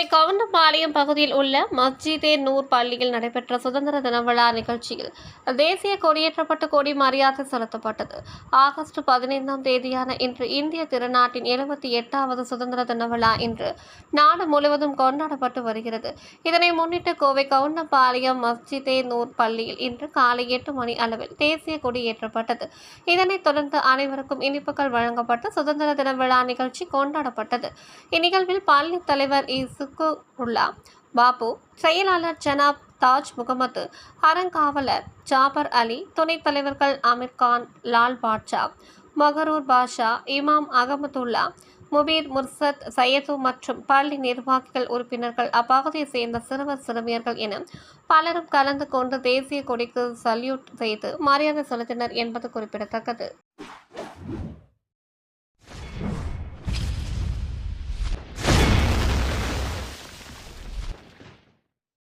கோவை கவுண்டம்பாளையம் பகுதியில் உள்ள மஸ்ஜிதே நூர் பள்ளியில் நடைபெற்ற சுதந்திர தின விழா நிகழ்ச்சியில் தேசிய கொடியேற்றப்பட்ட கொடி மரியாதை செலுத்தப்பட்டது. ஆகஸ்ட் பதினைந்தாம் தேதியான இன்று இந்திய திருநாட்டின் எழுபத்தி எட்டாவது சுதந்திர தின விழா இன்று நாடு முழுவதும் கொண்டாடப்பட்டு வருகிறது. இதனை முன்னிட்டு கோவை கவுண்டம்பாளையம் மஸ்ஜிதே நூர் பள்ளியில் இன்று காலை எட்டு மணி அளவில் தேசிய கொடி ஏற்றப்பட்டது. இதனைத் தொடர்ந்து அனைவருக்கும் இனிப்புகள் வழங்கப்பட்டு சுதந்திர தின விழா நிகழ்ச்சி கொண்டாடப்பட்டது. இந்நிகழ்வில் பள்ளி தலைவர் இசு இசுகுல்லா பாபு செயலாளர் ஜனாப் தாஜ் முகமது அறங்காவலர் ஜாபர் அலி துணைத் தலைவர்கள் அமீர் கான் லால் பாட்ஷா மகரூர் பாஷா இமாம் அகமதுல்லா முபீர் முர்சத் சையது மற்றும் பள்ளி நிர்வாகிகள் உறுப்பினர்கள் அப்பகுதியை சேர்ந்த சிறுவர் சிறுமியர்கள் என பலரும் கலந்து கொண்டு தேசிய கொடிக்கு சல்யூட் செய்து மரியாதை செலுத்தினர் என்பது குறிப்பிடத்தக்கது.